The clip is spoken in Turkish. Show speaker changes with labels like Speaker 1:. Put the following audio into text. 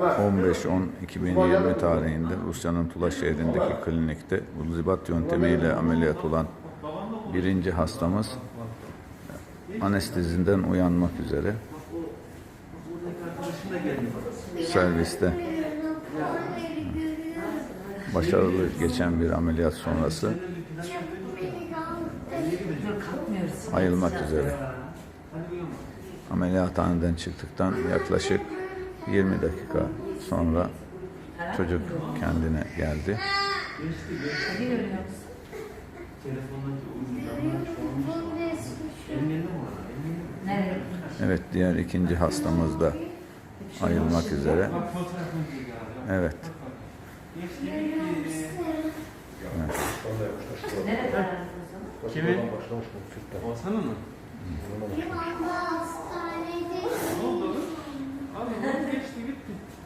Speaker 1: 15-10-2020 tarihinde Rusya'nın Tula şehrindeki klinikte ulzibat yöntemiyle ameliyat olan birinci hastamız anestezinden uyanmak üzere serviste başarılı geçen bir ameliyat sonrası ayılmak üzere. Ameliyathaneden çıktıktan yaklaşık 20 dakika sonra çocuk kendine geldi. Evet diğer ikinci hastamız da ayılmak üzere. Evet.
Speaker 2: Kimin? Oğuzhan'ın mı?